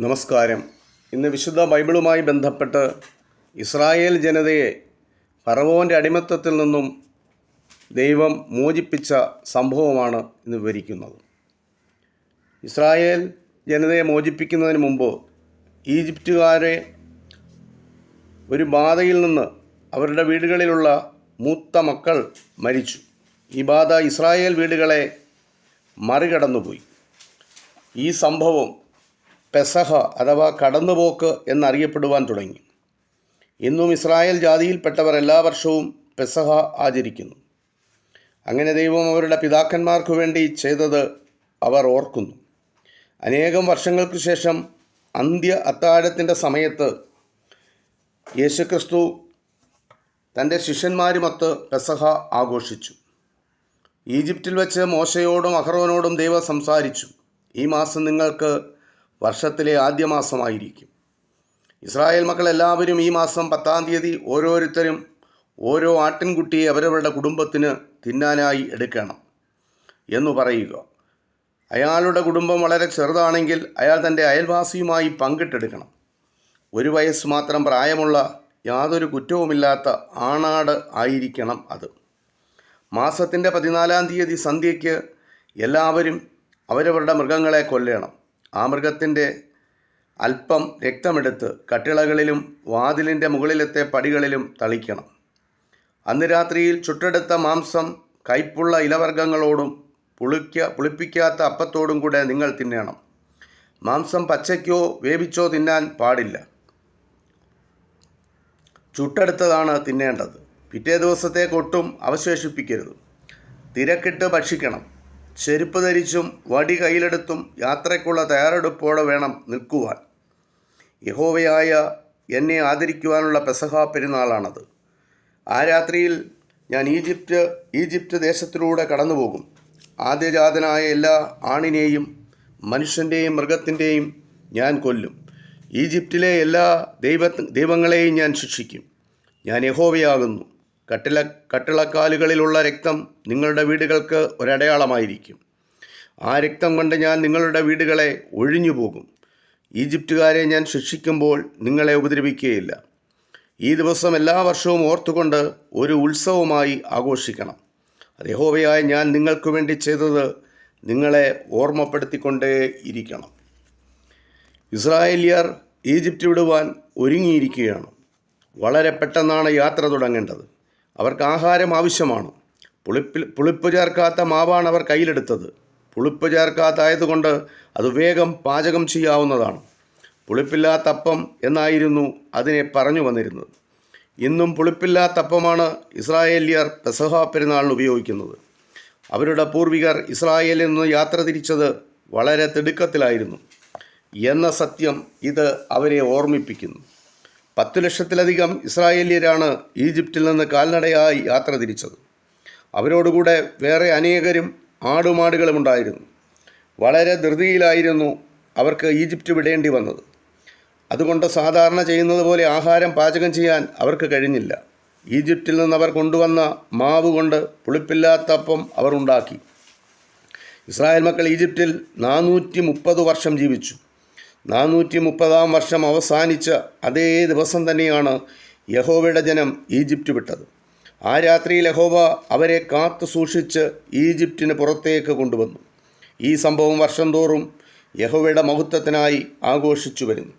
നമസ്കാരം. ഇന്ന് വിശുദ്ധ ബൈബിളുമായി ബന്ധപ്പെട്ട് ഇസ്രായേൽ ജനതയെ ഫറവോന്റെ അടിമത്തത്തിൽ നിന്നും ദൈവം മോചിപ്പിച്ച സംഭവമാണ് ഇന്ന് വിവരിക്കുന്നത്. ഇസ്രായേൽ ജനതയെ മോചിപ്പിക്കുന്നതിന് മുമ്പ് ഈജിപ്റ്റുകാരെ ഒരു ബാധയിൽ നിന്ന് അവരുടെ വീടുകളിലുള്ള മൂത്ത മക്കൾ മരിച്ചു. ഈ ബാധ ഇസ്രായേൽ വീടുകളെ മറികടന്നുപോയി. ഈ സംഭവം പെസഹ അഥവാ കടന്നുപോക്ക് എന്നറിയപ്പെടുവാൻ തുടങ്ങി. ഇന്നും ഇസ്രായേൽ ജാതിയിൽപ്പെട്ടവർ എല്ലാ വർഷവും പെസഹ ആചരിക്കുന്നു. അങ്ങനെ ദൈവം അവരുടെ പിതാക്കന്മാർക്ക് വേണ്ടി ചെയ്തത് അവർ ഓർക്കുന്നു. അനേകം വർഷങ്ങൾക്ക് ശേഷം അന്ത്യ അത്താഴത്തിന്റെ സമയത്ത് യേശുക്രിസ്തു തന്റെ ശിഷ്യന്മാരുമൊത്ത് പെസഹ ആഘോഷിച്ചു. ഈജിപ്തിൽ വെച്ച് മോശയോടും അഹ്റോനോടും ദൈവം സംസാരിച്ചു. ഈ മാസം നിങ്ങൾക്ക് വർഷത്തിലെ ആദ്യ മാസമായിരിക്കും. ഇസ്രായേൽ മക്കൾ എല്ലാവരും ഈ മാസം പത്താം തീയതി ഓരോരുത്തരും ഓരോ ആട്ടിൻകുട്ടിയെ അവരവരുടെ കുടുംബത്തിന് തിന്നാനായി എടുക്കണം എന്ന് പറയുക. അയാളുടെ കുടുംബം വളരെ ചെറുതാണെങ്കിൽ അയാൾ തന്റെ അയൽവാസിയുമായി പങ്കിട്ടെടുക്കണം. ഒരു വയസ്സ് മാത്രം പ്രായമുള്ള യാതൊരു കുറ്റവുമില്ലാത്ത ആണാട് ആയിരിക്കണം അത്. മാസത്തിന്റെ പതിനാലാം തീയതി സന്ധ്യയ്ക്ക് എല്ലാവരും അവരവരുടെ മൃഗങ്ങളെ കൊല്ലണം. ആ മൃഗത്തിന്റെ അല്പം രക്തമെടുത്ത് കട്ടിളകളിലും വാതിലിന്റെ മുകളിലത്തെ പടികളിലും തളിക്കണം. അന്ന് രാത്രിയിൽ ചുട്ടെടുത്ത മാംസം കയ്പുള്ള ഇലവർഗങ്ങളോടും പുളിക്ക പുളിപ്പിക്കാത്ത അപ്പത്തോടും കൂടെ നിങ്ങൾ തിന്നണം. മാംസം പച്ചയ്ക്കോ വേവിച്ചോ തിന്നാൻ പാടില്ല. ചുട്ടെടുത്തതാണ് തിന്നേണ്ടത്. പിറ്റേ ദിവസത്തേക്കൊട്ടും അവശേഷിപ്പിക്കരുത്. തിരക്കിട്ട് ഭക്ഷിക്കണം. ചെരുപ്പ് ധരിച്ചും വടി കയ്യിലെടുത്തും യാത്രയ്ക്കുള്ള തയ്യാറെടുപ്പോടെ വേണം നിൽക്കുവാൻ. യഹോവയായ എന്നെ ആദരിക്കുവാനുള്ള പെസഹ പെരുന്നാളാണത്. ആ രാത്രിയിൽ ഞാൻ ഈജിപ്റ്റ് ഈജിപ്റ്റ് ദേശത്തിലൂടെ കടന്നുപോകും. ആദ്യജാതനായ എല്ലാ ആണിനെയും മനുഷ്യന്റെയും മൃഗത്തിന്റെയും ഞാൻ കൊല്ലും. ഈജിപ്തിലെ എല്ലാ ദൈവ ദൈവങ്ങളെയും ഞാൻ ശിക്ഷിക്കും. ഞാൻ യഹോവയാകുന്നു. കട്ടില കട്ടിളക്കാലുകളിലുള്ള രക്തം നിങ്ങളുടെ വീടുകൾക്ക് ഒരടയാളമായിരിക്കും. ആ രക്തം കൊണ്ട് ഞാൻ നിങ്ങളുടെ വീടുകളെ ഒഴിഞ്ഞു പോകും ഈജിപ്റ്റുകാരെ ഞാൻ ശിക്ഷിക്കുമ്പോൾ നിങ്ങളെ ഉപദ്രവിക്കുകയില്ല. ഈ ദിവസം എല്ലാ വർഷവും ഓർത്തുകൊണ്ട് ഒരു ഉത്സവമായി ആഘോഷിക്കണം. അദ്ദേഹോവയായ ഞാൻ നിങ്ങൾക്ക് വേണ്ടി ചെയ്തത് നിങ്ങളെ ഓർമ്മപ്പെടുത്തിക്കൊണ്ടേ ഇരിക്കണം. ഇസ്രായേലിയർ ഈജിപ്റ്റ് വിടുവാൻ ഒരുങ്ങിയിരിക്കുകയാണ്. വളരെ പെട്ടെന്നാണ് യാത്ര തുടങ്ങേണ്ടത്. അവർക്ക് ആഹാരം ആവശ്യമാണ്. പുളിപ്പിൽ പുളിപ്പ് ചേർക്കാത്ത മാവാണ് അവർ കയ്യിലെടുത്തത്. പുളിപ്പ് ചേർക്കാത്തായതുകൊണ്ട് അത് വേഗം പാചകം ചെയ്യാവുന്നതാണ്. പുളിപ്പില്ലാത്ത അപ്പം എന്നായിരുന്നു അതിനെ പറഞ്ഞു വന്നിരുന്നത്. ഇന്നും പുളിപ്പില്ലാത്ത അപ്പമാണ് ഇസ്രായേലിയർ പെസഹ പെരുന്നാളിന് ഉപയോഗിക്കുന്നത്. അവരുടെ പൂർവികർ ഇസ്രായേലിൽ നിന്ന് യാത്ര തിരിച്ചത് വളരെ തിടുക്കത്തിലായിരുന്നു. എന്ന സത്യം ഇത് അവരെ ഓർമ്മിപ്പിക്കുന്നു. പത്ത് ലക്ഷത്തിലധികം ഇസ്രായേലിയരാണ് ഈജിപ്തിൽ നിന്ന് കാൽനടയായി യാത്ര തിരിച്ചത്. അവരോടുകൂടെ വേറെ അനേകരും ആടുമാടുകളും ഉണ്ടായിരുന്നു. വളരെ ധൃതിയിലായിരുന്നു അവർക്ക് ഈജിപ്റ്റ് വിടേണ്ടി വന്നത്. അതുകൊണ്ട് സാധാരണ ചെയ്യുന്നത് പോലെ ആഹാരം പാചകം ചെയ്യാൻ അവർക്ക് കഴിഞ്ഞില്ല. ഈജിപ്തിൽ നിന്ന് അവർ കൊണ്ടുവന്ന മാവ് കൊണ്ട് പുളിപ്പില്ലാത്തപ്പം അവർ ഉണ്ടാക്കി. ഇസ്രായേൽ മക്കൾ ഈജിപ്തിൽ നാനൂറ്റി വർഷം ജീവിച്ചു. നാനൂറ്റി മുപ്പതാം വർഷം അവസാനിച്ച അതേ ദിവസം തന്നെയാണ് യഹോവയുടെ ജനം ഈജിപ്റ്റ് വിട്ടത്. ആ രാത്രി യഹോവ അവരെ കാത്തു സൂക്ഷിച്ച് ഈജിപ്റ്റിന് പുറത്തേക്ക് കൊണ്ടുവന്നു. ഈ സംഭവം വർഷം തോറും യഹോവയുടെ മഹത്വത്തിനായി ആഘോഷിച്ചു വരുന്നു.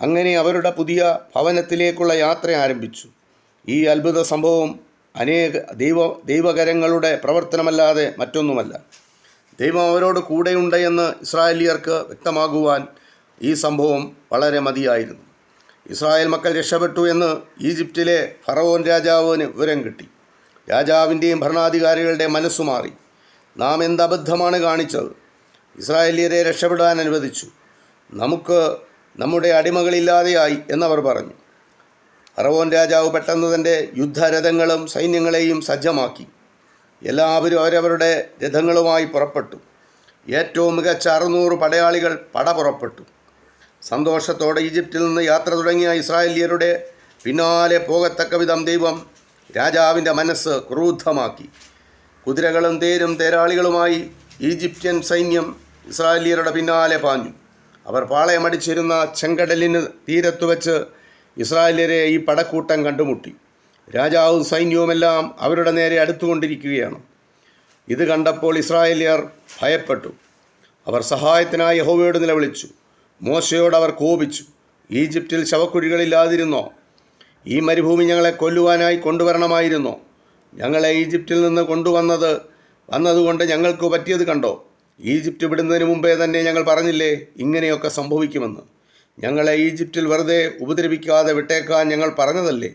അങ്ങനെ അവരുടെ പുതിയ ഭവനത്തിലേക്കുള്ള യാത്ര ആരംഭിച്ചു. ഈ അത്ഭുത സംഭവം അനേക ദൈവ ദൈവകരങ്ങളുടെ പ്രവർത്തനമല്ലാതെ മറ്റൊന്നുമല്ല. ദൈവം അവരോട് കൂടെയുണ്ട് എന്ന് ഇസ്രായേലിയർക്ക് വ്യക്തമാകുവാൻ ഈ സംഭവം വളരെ മതിയായിരുന്നു. ഇസ്രായേൽ മക്കൾ രക്ഷപ്പെട്ടു എന്ന് ഈജിപ്തിലെ ഫറവോൻ രാജാവിന് വിവരം കിട്ടി. രാജാവിന്റെയും ഭരണാധികാരികളുടെ മനസ്സു മാറി. നാം എന്ത് അബദ്ധമാണ് കാണിച്ചത്? ഇസ്രായേലിയരെ രക്ഷപ്പെടാൻ അനുവദിച്ചു. നമുക്ക് നമ്മുടെ അടിമകളില്ലാതെയായി എന്നവർ പറഞ്ഞു. ഫറവോൻ രാജാവ് പെട്ടെന്ന് തന്റെ യുദ്ധരഥങ്ങളും സൈന്യങ്ങളെയും സജ്ജമാക്കി. എല്ലാവരും അവരവരുടെ രഥങ്ങളുമായി പുറപ്പെട്ടു. ഏറ്റവും മികച്ച അറുന്നൂറ് പടയാളികൾ പട പുറപ്പെട്ടു. സന്തോഷത്തോടെ ഈജിപ്തിൽ നിന്ന് യാത്ര തുടങ്ങിയ ഇസ്രായേലിയരുടെ പിന്നാലെ പോകത്തക്ക വിധം ദൈവം രാജാവിന്റെ മനസ്സ് ക്രൂദ്ധമാക്കി. കുതിരകളും തേരും തേരാളികളുമായി ഈജിപ്ഷ്യൻ സൈന്യം ഇസ്രായേലിയരുടെ പിന്നാലെ പാഞ്ഞു. അവർ പാളയമടിച്ചിരുന്ന ചെങ്കടലിന് തീരത്തു വെച്ച് ഇസ്രായേലിയരെ ഈ പടക്കൂട്ടം കണ്ടുമുട്ടി. രാജാവും സൈന്യവുമെല്ലാം അവരുടെ നേരെ അടുത്തുകൊണ്ടിരിക്കുകയാണ്. ഇത് കണ്ടപ്പോൾ ഇസ്രായേലിയർ ഭയപ്പെട്ടു. അവർ സഹായത്തിനായി യഹോവയോട് നിലവിളിച്ചു. മോശയോട് അവർ കോപിച്ചു. ഈജിപ്തിൽ ശവക്കുഴികളില്ലാതിരുന്നോ? ഈ മരുഭൂമി ഞങ്ങളെ കൊല്ലുവാനായി കൊണ്ടുവരണമായിരുന്നോ. ഞങ്ങളെ ഈജിപ്തിൽ നിന്ന് കൊണ്ടുവന്നത് വന്നതുകൊണ്ട് ഞങ്ങൾക്ക് പറ്റിയത് കണ്ടോ? ഈജിപ്റ്റ് വിടുന്നതിന് മുമ്പേ തന്നെ ഞങ്ങൾ പറഞ്ഞില്ലേ ഇങ്ങനെയൊക്കെ സംഭവിക്കുമെന്ന്. ഞങ്ങളെ ഈജിപ്തിൽ വെറുതെ ഉപദ്രവിക്കാതെ വിട്ടേക്കാൻ ഞങ്ങൾ പറഞ്ഞതല്ലേ?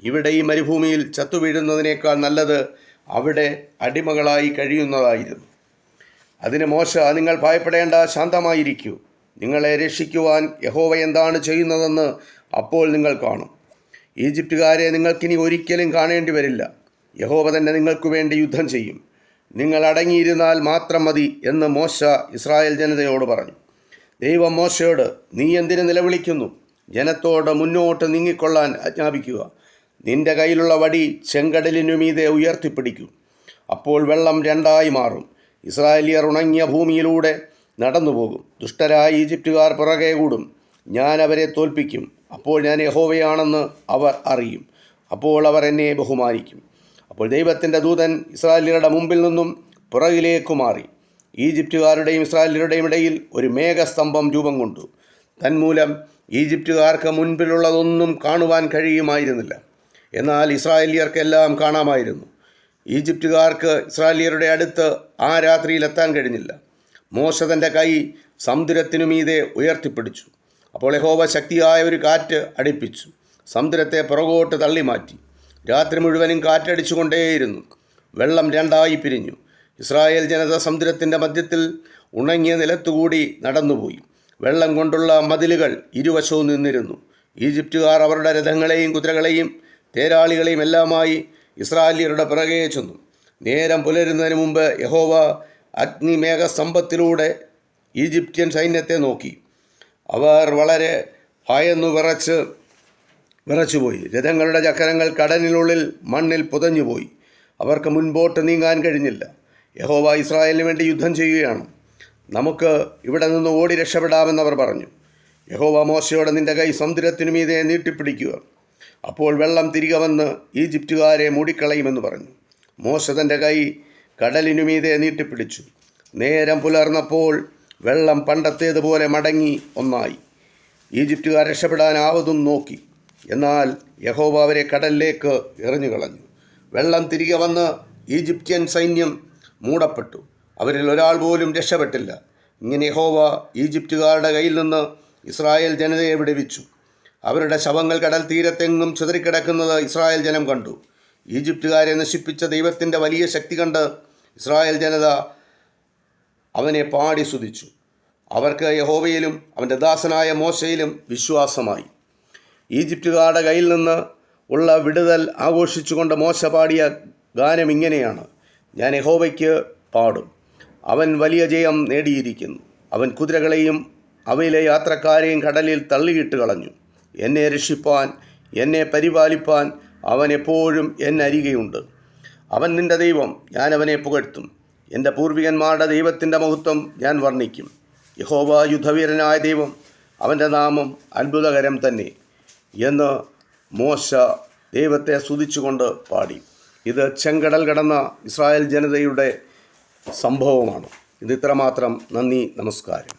ഇവിടെ ഈ മരുഭൂമിയിൽ ചത്തു വീഴുന്നതിനേക്കാൾ നല്ലത് അവിടെ അടിമകളായി കഴിയുന്നതായിരുന്നു. അതിന് മോശ നിങ്ങൾ ഭയപ്പെടേണ്ട ശാന്തമായിരിക്കൂ. നിങ്ങളെ രക്ഷിക്കുവാൻ യഹോവ എന്താണ് ചെയ്യുന്നതെന്ന് അപ്പോൾ നിങ്ങൾ കാണും. ഈജിപ്തുകാരെ നിങ്ങൾക്കിനി ഒരിക്കലും കാണേണ്ടി വരില്ല. യഹോവ തന്നെ നിങ്ങൾക്ക് വേണ്ടി യുദ്ധം ചെയ്യും. നിങ്ങൾ അടങ്ങിയിരുന്നാൽ മാത്രം മതി എന്ന് മോശ ഇസ്രായേൽ ജനതയോട് പറഞ്ഞു. ദൈവം മോശയോട് നീ എന്തിനു നിലവിളിക്കുന്നു? ജനത്തോട് മുന്നോട്ട് നീങ്ങിക്കൊള്ളാൻ ആജ്ഞാപിക്കുക. നിന്റെ കയ്യിലുള്ള വടി ചെങ്കടലിനു മീതെ ഉയർത്തിപ്പിടിക്കൂ. അപ്പോൾ വെള്ളം രണ്ടായി മാറും. ഇസ്രായേലിയർ ഉണങ്ങിയ ഭൂമിയിലൂടെ നടന്നു പോകും. ദുഷ്ടരായ ഈജിപ്തുകാർ പുറകെ കൂടും. ഞാൻ അവരെ തോൽപ്പിക്കും. അപ്പോൾ ഞാൻ യഹോവയാണെന്ന് അവർ അറിയും. അപ്പോൾ അവർ എന്നെ ബഹുമാനിക്കും. അപ്പോൾ ദൈവത്തിന്റെ ദൂതൻ ഇസ്രായേലിയരുടെ മുമ്പിൽ നിന്നും പുറകിലേക്ക് മാറി. ഈജിപ്തുകാരുടെയും ഇസ്രായേലിയരുടെയും ഇടയിൽ ഒരു മേഘസ്തംഭം രൂപം കൊണ്ടു. തന്മൂലം ഈജിപ്തുകാർക്ക് മുൻപിലുള്ളതൊന്നും കാണുവാൻ കഴിയുമായിരുന്നില്ല. എന്നാൽ ഇസ്രായേലിയർക്കെല്ലാം കാണാമായിരുന്നു. ഈജിപ്തുകാർക്ക് ഇസ്രായേലിയരുടെ അടുത്ത് ആ രാത്രിയിൽ എത്താൻ കഴിഞ്ഞില്ല. മോശ തന്റെ കൈ സമുദ്രത്തിനു മീതെ ഉയർത്തിപ്പിടിച്ചു. അപ്പോൾ യഹോവ ശക്തിയായ ഒരു കാറ്റ് അടിപ്പിച്ചു. സമുദ്രത്തെ പുറകോട്ട് തള്ളി മാറ്റി രാത്രി മുഴുവനും കാറ്റടിച്ചുകൊണ്ടേയിരുന്നു. വെള്ളം രണ്ടായി പിരിഞ്ഞു. ഇസ്രായേൽ ജനത സമുദ്രത്തിന്റെ മധ്യത്തിൽ ഉണങ്ങിയ നിലത്തുകൂടി നടന്നുപോയി. വെള്ളം കൊണ്ടുള്ള മതിലുകൾ ഇരുവശവും നിന്നിരുന്നു. ഈജിപ്തുകാർ അവരുടെ രഥങ്ങളെയും കുതിരകളെയും തേരാളികളെയും എല്ലാമായി ഇസ്രായേലിയരുടെ പിറകെ ചെന്നു. നേരം പുലരുന്നതിന് മുമ്പ് യഹോവ അഗ്നിമേഘസ്തംഭത്തിലൂടെ ഈജിപ്ഷ്യൻ സൈന്യത്തെ നോക്കി. അവർ വളരെ ഭയന്നു വിറച്ച് വിറച്ചുപോയി. രഥങ്ങളുടെ ചക്രങ്ങൾ കടലിനുള്ളിൽ മണ്ണിൽ പുതഞ്ഞുപോയി. അവർക്ക് മുൻപോട്ട് നീങ്ങാൻ കഴിഞ്ഞില്ല. യഹോവ ഇസ്രായേലിന് വേണ്ടി യുദ്ധം ചെയ്യുകയാണ്. നമുക്ക് ഇവിടെ നിന്ന് ഓടി രക്ഷപ്പെടാമെന്നവർ പറഞ്ഞു. യഹോവ മോശയോടെ നിന്റെ കൈ സമുദ്രത്തിനു മീതെ നീട്ടിപ്പിടിക്കുക. അപ്പോൾ വെള്ളം തിരികെ വന്ന് ഈജിപ്തുകാരെ മൂടിക്കളയുമെന്ന് പറഞ്ഞു. മോശ തന്റെ കൈ കടലിനു മീതെ നീട്ടിപ്പിടിച്ചു നേരം പുലർന്നപ്പോൾ വെള്ളം പണ്ടത്തേതുപോലെ മടങ്ങി ഒന്നായി. ഈജിപ്തുകാർ രക്ഷപ്പെടാനാവതും നോക്കി. എന്നാൽ യഹോബ അവരെ കടലിലേക്ക് എറിഞ്ഞു കളഞ്ഞു വെള്ളം തിരികെ വന്ന് ഈജിപ്ത്യൻ സൈന്യം മൂടപ്പെട്ടു. അവരിൽ ഒരാൾ പോലും രക്ഷപ്പെട്ടില്ല. ഇങ്ങനെ യഹോവ ഈജിപ്തുകാരുടെ കയ്യിൽ നിന്ന് ഇസ്രായേൽ ജനതയെ വിടുവിച്ചു. അവരുടെ ശവങ്ങൾ കടൽ തീരത്തെങ്ങും ചിതറിക്കിടക്കുന്നത് ഇസ്രായേൽ ജനം കണ്ടു. ഈജിപ്തുകാരെ നശിപ്പിച്ച ദൈവത്തിന്റെ വലിയ ശക്തി കണ്ട് ഇസ്രായേൽ ജനത അവനെ പാടി സ്തുതിച്ചു. അവർക്ക് യഹോവയിലും അവന്റെ ദാസനായ മോശയിലും വിശ്വാസമായി. ഈജിപ്തുകാരുടെ കയ്യിൽ നിന്ന് ഉള്ള വിടുതൽ ആഘോഷിച്ചുകൊണ്ട് മോശ പാടിയ ഗാനം ഇങ്ങനെയാണ്. ഞാൻ യഹോവയ്ക്ക് പാടും. അവൻ വലിയ ജയം നേടിയിരിക്കുന്നു. അവൻ കുതിരകളെയും അവയിലെ യാത്രക്കാരെയും കടലിൽ തള്ളിയിട്ട് കളഞ്ഞു. എന്നെ രക്ഷിപ്പാൻ എന്നെ പരിപാലിപ്പാൻ അവൻ എപ്പോഴും എന്നരികെയുണ്ട് അവൻ നിന്റെ ദൈവം ഞാൻ അവനെ പുകഴ്ത്തും. എന്റെ പൂർവികന്മാരുടെ ദൈവത്തിന്റെ മഹത്വം ഞാൻ വർണിക്കും. യഹോവ യുദ്ധവീരനായ ദൈവം അവന്റെ നാമം അത്ഭുതകരം തന്നെ. എന്ന് മോശ ദൈവത്തെ സ്തുതിച്ചുകൊണ്ട് പാടി. ഇത് ചെങ്കടൽ കടന്ന ഇസ്രായേൽ ജനതയുടെ സംഭവമാണ്. ഇത് ഇത്രമാത്രം. നന്ദി നമസ്കാരം.